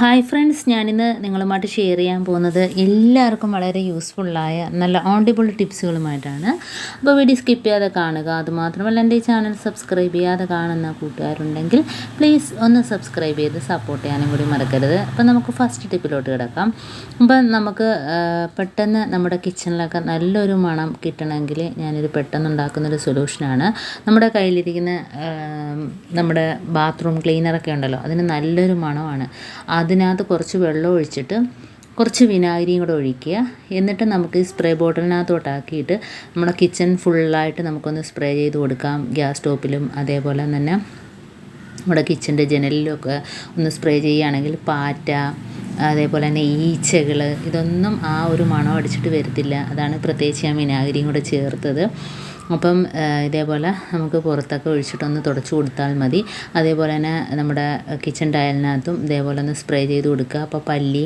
Hi friends ഞാനിന്ന് നിങ്ങളുമായിട്ട് share ചെയ്യാൻ പോകുന്നത് എല്ലാവർക്കും വളരെ യൂസ്ഫുള്ളായ നല്ല ഓൺഡിബിൾ ടിപ്സുകളുമായിട്ടാണ് അപ്പോൾ വീഡിയോ സ്കിപ്പ് ചെയ്യാതെ കാണുക. അതുമാത്രമല്ല എന്റെ ഈ ചാനൽ സബ്സ്ക്രൈബ് ചെയ്യാതെ കാണുന്ന കൂട്ടുകാരുണ്ടെങ്കിൽ പ്ലീസ് ഒന്ന് സബ്സ്ക്രൈബ് ചെയ്ത് സപ്പോർട്ട് ചെയ്യാനും കൂടി മറക്കരുത്. അപ്പോൾ നമുക്ക് ഫസ്റ്റ് ടിപ്പിലോട്ട് കിടക്കാം. അപ്പോൾ നമുക്ക് പെട്ടെന്ന് നമ്മുടെ കിച്ചണിലൊക്കെ നല്ലൊരു മണം കിട്ടണമെങ്കിൽ ഞാനിത് പെട്ടെന്ന് ഉണ്ടാക്കുന്നൊരു സൊല്യൂഷനാണ് നമ്മുടെ കയ്യിലിരിക്കുന്ന നമ്മുടെ ബാത്റൂം ക്ലീനറൊക്കെ ഉണ്ടല്ലോ അതിന് നല്ലൊരു മണമാണ്. അതിനകത്ത് കുറച്ച് വെള്ളം ഒഴിച്ചിട്ട് കുറച്ച് വിനാഗിരിയും കൂടെ ഒഴിക്കുക. എന്നിട്ട് നമുക്ക് ഈ സ്പ്രേ ബോട്ടിലിനകത്തോട്ടാക്കിയിട്ട് നമ്മുടെ കിച്ചൺ ഫുള്ളായിട്ട് നമുക്കൊന്ന് സ്പ്രേ ചെയ്ത് കൊടുക്കാം. ഗ്യാസ് സ്റ്റോപ്പിലും അതേപോലെ തന്നെ നമ്മുടെ കിച്ചന്റെ ജനലിലൊക്കെ ഒന്ന് സ്പ്രേ ചെയ്യുകയാണെങ്കിൽ പാറ്റ അതേപോലെ തന്നെ ഈച്ചകൾ ഇതൊന്നും ആ ഒരു മണം അടിച്ചിട്ട് വരത്തില്ല. അതാണ് പ്രത്യേകിച്ച് ഞാൻ വിനാഗിരിയും കൂടെ ചേർത്തത്. അപ്പം ഇതേപോലെ നമുക്ക് പുറത്തൊക്കെ ഒഴിച്ചിട്ടൊന്ന് തുടച്ച് കൊടുത്താൽ മതി. അതേപോലെ തന്നെ നമ്മുടെ കിച്ചൺ ടയലിനകത്തും ഇതേപോലെ ഒന്ന് സ്പ്രേ ചെയ്ത് കൊടുക്കുക. അപ്പോൾ പല്ലി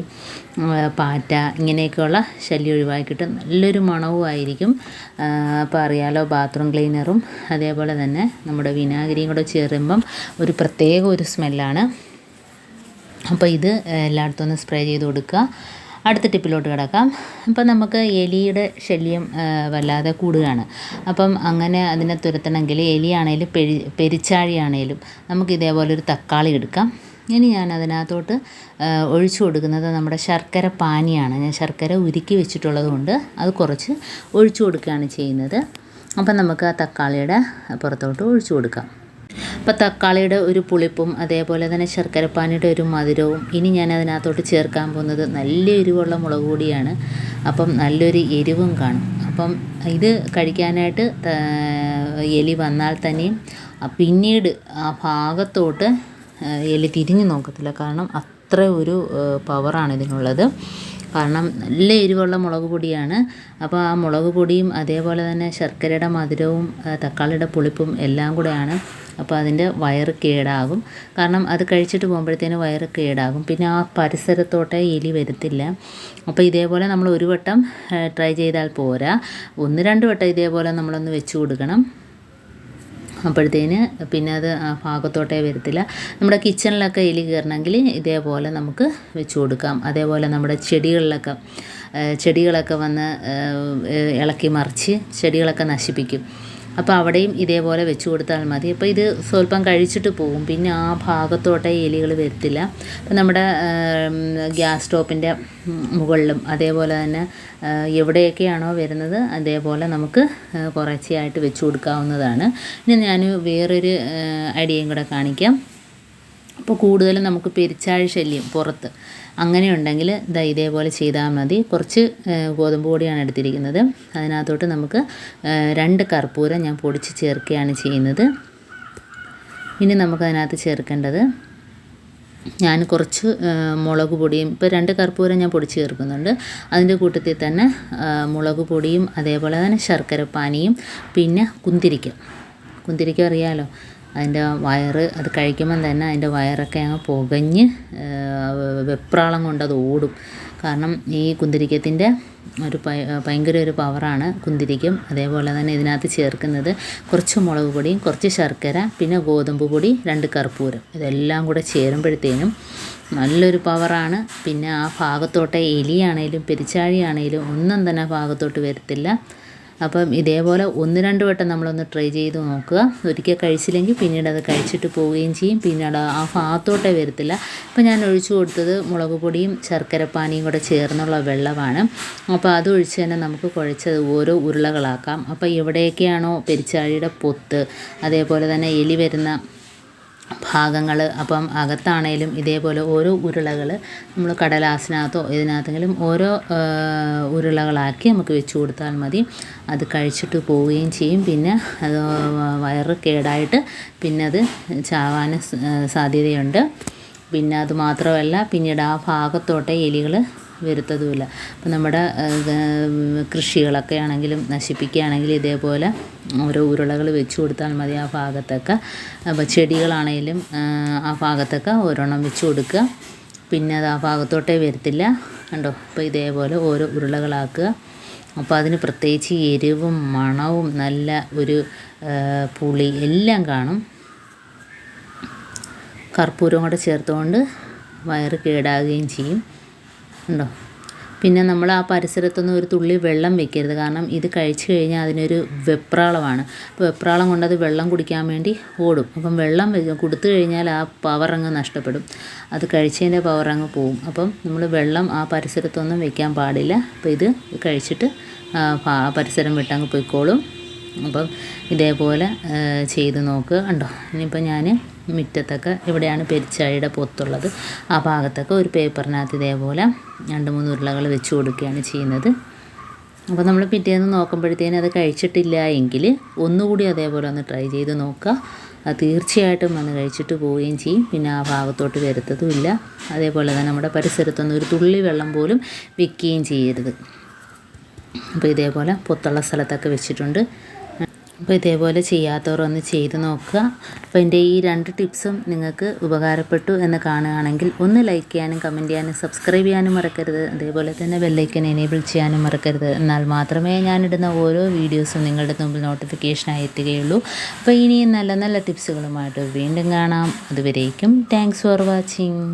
പാറ്റ ഇങ്ങനെയൊക്കെയുള്ള ശല്യം ഒഴിവാക്കിയിട്ട് നല്ലൊരു മണവും ആയിരിക്കും. അപ്പോൾ അറിയാലോ ബാത്റൂം ക്ലീനറും അതേപോലെ തന്നെ നമ്മുടെ വിനാഗിരിയും കൂടെ ചേരുമ്പം ഒരു പ്രത്യേക ഒരു സ്മെല്ലാണ് അപ്പോൾ ഇത് എല്ലായിടത്തും ഒന്ന് സ്പ്രേ ചെയ്ത് കൊടുക്കുക. അടുത്ത ടിപ്പിലോട്ട് കിടക്കാം. അപ്പം നമുക്ക് എലിയുടെ ശല്യം വല്ലാതെ കൂടുകയാണ്. അപ്പം അങ്ങനെ അതിനെ തുരത്തണമെങ്കിൽ എലിയാണേലും പെരി പെരിച്ചാഴിയാണേലും നമുക്ക് ഇതേപോലെ ഒരു തക്കാളി എടുക്കാം. ഇനി ഞാൻ അതിനകത്തോട്ട് ഒഴിച്ചു കൊടുക്കുന്നത് നമ്മുടെ ശർക്കര പാനിയാണ്. ഞാൻ ശർക്കര ഉരുക്കി വെച്ചിട്ടുള്ളത് കൊണ്ട് അത് കുറച്ച് ഒഴിച്ചു കൊടുക്കുകയാണ് ചെയ്യുന്നത്. അപ്പം നമുക്ക് ആ തക്കാളിയുടെ പുറത്തോട്ട് ഒഴിച്ചു കൊടുക്കാം. അപ്പോൾ തക്കാളിയുടെ ഒരു പുളിപ്പും അതേപോലെ തന്നെ ശർക്കരപ്പാനിയുടെ ഒരു മധുരവും ഇനി ഞാൻ അതിനകത്തോട്ട് ചേർക്കാൻ പോകുന്നത് നല്ല എരിവുള്ള മുളക് പൊടിയാണ്. അപ്പം നല്ലൊരു എരിവും കാണും. അപ്പം ഇത് കഴിക്കാനായിട്ട് എലി വന്നാൽ തന്നെയും പിന്നീട് ആ ഭാഗത്തോട്ട് എലി തിരിഞ്ഞു നോക്കത്തില്ല. കാരണം അത്ര ഒരു പവറാണ് ഇതിനുള്ളത്. കാരണം നല്ല എരിവുള്ള മുളക് പൊടിയാണ്. അപ്പോൾ ആ മുളക് പൊടിയും അതേപോലെ തന്നെ ശർക്കരയുടെ മധുരവും തക്കാളിയുടെ പുളിപ്പും എല്ലാം കൂടെയാണ്. അപ്പോൾ അതിന്റെ വയറ് കേടാകും. കാരണം അത് കഴിച്ചിട്ട് പോകുമ്പോഴത്തേന് വയറ് കേടാകും. പിന്നെ ആ പരിസരത്തോട്ട് എലി വരത്തില്ല. അപ്പോൾ ഇതേപോലെ നമ്മൾ ഒരു വട്ടം ട്രൈ ചെയ്താൽ പോരാ. ഒന്ന് രണ്ട് വട്ടം ഇതേപോലെ നമ്മളൊന്ന് വെച്ച് കൊടുക്കണം. അപ്പോഴത്തേന് പിന്നെ അത് ആ ഭാഗത്തോട്ടേ വരത്തില്ല. നമ്മുടെ കിച്ചണിലൊക്കെ എലി കയറണമെങ്കിൽ ഇതേപോലെ നമുക്ക് വെച്ച് കൊടുക്കാം. അതേപോലെ നമ്മുടെ ചെടികളിലൊക്കെ ചെടികളൊക്കെ വന്ന് ഇളക്കി മറിച്ച് ചെടികളൊക്കെ നശിപ്പിക്കും. അപ്പോൾ അവിടെയും ഇതേപോലെ വെച്ച് കൊടുത്താൽ മതി. അപ്പോൾ ഇത് സ്വല്പം കഴിച്ചിട്ട് പോകും പിന്നെ ആ ഭാഗത്തോട്ടേ എലികൾ വരത്തില്ല. അപ്പോൾ നമ്മുടെ ഗ്യാസ് സ്റ്റോപ്പിന്റെ മുകളിലും അതേപോലെ തന്നെ എവിടെയൊക്കെയാണോ വരുന്നത് അതേപോലെ നമുക്ക് കുറച്ചെയായിട്ട് വെച്ച് കൊടുക്കാവുന്നതാണ്. ഇനി ഞാൻ വേറൊരു ഐഡിയയും കൂടെ കാണിക്കാം. അപ്പോൾ കൂടുതലും നമുക്ക് പെരിച്ചാഴി ശല്യം പുറത്ത്. അങ്ങനെയുണ്ടെങ്കിൽ ഇതാ ഇതേപോലെ ചെയ്താൽ മതി. കുറച്ച് ഗോതമ്പ് പൊടിയാണ് എടുത്തിരിക്കുന്നത്. അതിനകത്തോട്ട് നമുക്ക് രണ്ട് കർപ്പൂരം ഞാൻ പൊടിച്ച് ചേർക്കുകയാണ് ചെയ്യുന്നത്. ഇനി നമുക്കതിനകത്ത് ചേർക്കേണ്ടത് ഞാൻ കുറച്ച് മുളക് പൊടിയും ഇപ്പോൾ രണ്ട് കർപ്പൂരം ഞാൻ പൊടിച്ച് ചേർക്കുന്നുണ്ട്. അതിന്റെ കൂട്ടത്തിൽ തന്നെ മുളക് പൊടിയും അതേപോലെ തന്നെ ശർക്കരപ്പാനിയും പിന്നെ കുന്തിരിക്ക. കുന്തിരിക്ക അറിയാലോ? അതിന്റെ വയറ് അത് കഴിക്കുമ്പം തന്നെ അതിന്റെ വയറൊക്കെ അങ്ങ് പുകഞ്ഞ് വെപ്രാളം കൊണ്ട് അത് ഓടും. കാരണം ഈ കുന്തിരിക്കത്തിന്റെ ഒരു ഭയ- ഭയങ്കര ഒരു പവറാണ് കുന്തിരിക്കും. അതേപോലെ തന്നെ ഇതിനകത്ത് ചേർക്കുന്നത് കുറച്ച് മുളക് പൊടിയും കുറച്ച് ശർക്കര പിന്നെ ഗോതമ്പ് പൊടി രണ്ട് കർപ്പൂരം. ഇതെല്ലാം കൂടെ ചേരുമ്പോഴത്തേനും നല്ലൊരു പവറാണ്. പിന്നെ ആ ഭാഗത്തോട്ടെ എലിയാണേലും പെരിച്ചാഴിയാണേലും ഒന്നും തന്നെ ഭാഗത്തോട്ട് വരത്തില്ല. അപ്പം ഇതേപോലെ ഒന്ന് രണ്ട് വട്ടം നമ്മളൊന്ന് ട്രൈ ചെയ്ത് നോക്കുക. ഒരിക്കൽ കഴിച്ചില്ലെങ്കിൽ പിന്നീട് അത് കഴിച്ചിട്ട് പോവുകയും ചെയ്യും. പിന്നീട് ആ ഭാഗത്തോട്ടേ വരത്തില്ല. ഇപ്പം ഞാൻ ഒഴിച്ചു കൊടുത്തത് മുളക് പൊടിയും ശർക്കരപ്പാനിയും കൂടെ ചേർന്നുള്ള വെള്ളമാണ്. അപ്പോൾ അത് ഒഴിച്ച് തന്നെ നമുക്ക് കുഴച്ചത് ഓരോ ഉരുളകളാക്കാം. അപ്പോൾ എവിടെയൊക്കെയാണോ പെരിച്ചാഴിയുടെ പൊത്ത്. അതേപോലെ തന്നെ എലി വരുന്ന ഭാഗങ്ങൾ അപ്പം അകത്താണേലും ഇതേപോലെ ഓരോ ഉരുളകൾ നമ്മൾ കടലാസിനകത്തോ ഇതിനകത്തെങ്കിലും ഓരോ ഉരുളകളാക്കി നമുക്ക് വെച്ച് കൊടുത്താൽ മതി. അത് കഴിച്ചിട്ട് പോവുകയും ചെയ്യും. പിന്നെ അത് വയറ് കേടായിട്ട് പിന്നെ അത് ചാവാൻ സാധ്യതയുണ്ട്. പിന്നെ അത് മാത്രമല്ല പിന്നീട് ആ ഭാഗത്തോട്ടെ എലികൾ വരുത്തതുമില്ല. അപ്പം നമ്മുടെ കൃഷികളൊക്കെ ആണെങ്കിലും നശിപ്പിക്കുകയാണെങ്കിലും ഇതേപോലെ ഓരോ ഉരുളകൾ വെച്ച് കൊടുത്താൽ മതി ആ ഭാഗത്തൊക്കെ. അപ്പോൾ ചെടികളാണെങ്കിലും ആ, ഭാഗത്തൊക്കെ ഒരെണ്ണം വെച്ച് കൊടുക്കുക. പിന്നെ അത് ആ ഭാഗത്തോട്ടേ വരത്തില്ല. കണ്ടോ? അപ്പോൾ ഇതേപോലെ ഓരോ ഉരുളകളാക്കുക. അപ്പോൾ അതിന് പ്രത്യേകിച്ച് എരിവും മണവും നല്ല ഒരു പുളി എല്ലാം കാണും. കർപ്പൂരം കൂടെ ചേർത്തുകൊണ്ട് വയറ് കേടാകുകയും ചെയ്യും. ഉണ്ടോ? പിന്നെ നമ്മൾ ആ പരിസരത്തൊന്നും ഒരു തുള്ളി വെള്ളം വെക്കരുത്. കാരണം ഇത് കഴിച്ചു കഴിഞ്ഞാൽ അതിനൊരു വെപ്രാളമാണ്. അപ്പോൾ വെപ്രാളം കൊണ്ടത് വെള്ളം കുടിക്കാൻ വേണ്ടി ഓടും. അപ്പം വെള്ളം കൊടുത്തു കഴിഞ്ഞാൽ ആ പവർ അങ്ങ് നഷ്ടപ്പെടും. അത് കഴിച്ചതിന്റെ പവർ അങ്ങ് പോവും. അപ്പം നമ്മൾ വെള്ളം ആ പരിസരത്തൊന്നും വെക്കാൻ പാടില്ല. അപ്പോൾ ഇത് കഴിച്ചിട്ട് പരിസരം വിട്ടങ്ങ് പോയിക്കോളും. അപ്പം ഇതേപോലെ ചെയ്ത് നോക്കുക കണ്ടോ? ഇനിയിപ്പോൾ ഞാൻ മുറ്റത്തൊക്കെ എവിടെയാണ് പെരിച്ചാഴിയുടെ പൊത്തുള്ളത്. ആ ഭാഗത്തൊക്കെ ഒരു പേപ്പറിനകത്ത് ഇതേപോലെ രണ്ട് മൂന്ന് ഉരുളകൾ വെച്ച് കൊടുക്കുകയാണ് ചെയ്യുന്നത്. അപ്പോൾ നമ്മൾ പിറ്റേന്ന് നോക്കുമ്പോഴത്തേനും അത് കഴിച്ചിട്ടില്ല എങ്കിൽ ഒന്നുകൂടി അതേപോലെ ഒന്ന് ട്രൈ ചെയ്ത് നോക്കുക. അത് തീർച്ചയായിട്ടും വന്ന് കഴിച്ചിട്ട് പോവുകയും ചെയ്യും. പിന്നെ ആ ഭാഗത്തോട്ട് വരുത്തതുമില്ല അതേപോലെ തന്നെ നമ്മുടെ പരിസരത്തൊന്നും ഒരു തുള്ളി വെള്ളം പോലും വിൽക്കുകയും ചെയ്യരുത്. അപ്പോൾ ഇതേപോലെ പൊത്തുള്ള സ്ഥലത്തൊക്കെ വെച്ചിട്ടുണ്ട്. അപ്പോൾ ഇതേപോലെ ചെയ്യാത്തവർ ഒന്ന് ചെയ്ത് നോക്കുക. അപ്പോൾ എന്റെ ഈ രണ്ട് ടിപ്സും നിങ്ങൾക്ക് ഉപകാരപ്പെട്ടു എന്ന് കാണുകയാണെങ്കിൽ ഒന്ന് ലൈക്ക് ചെയ്യാനും കമന്റ് ചെയ്യാനും സബ്സ്ക്രൈബ് ചെയ്യാനും മറക്കരുത്. അതേപോലെ തന്നെ ബെല്ലൈക്കൻ എനേബിൾ ചെയ്യാനും മറക്കരുത്. എന്നാൽ മാത്രമേ ഞാനിടുന്ന ഓരോ വീഡിയോസും നിങ്ങളുടെ മുമ്പിൽ നോട്ടിഫിക്കേഷനായി എത്തുകയുള്ളൂ. അപ്പോൾ ഇനിയും നല്ല നല്ല ടിപ്സുകളുമായിട്ട് വീണ്ടും കാണാം. അതുവരേക്കും താങ്ക്സ് ഫോർ വാച്ചിങ്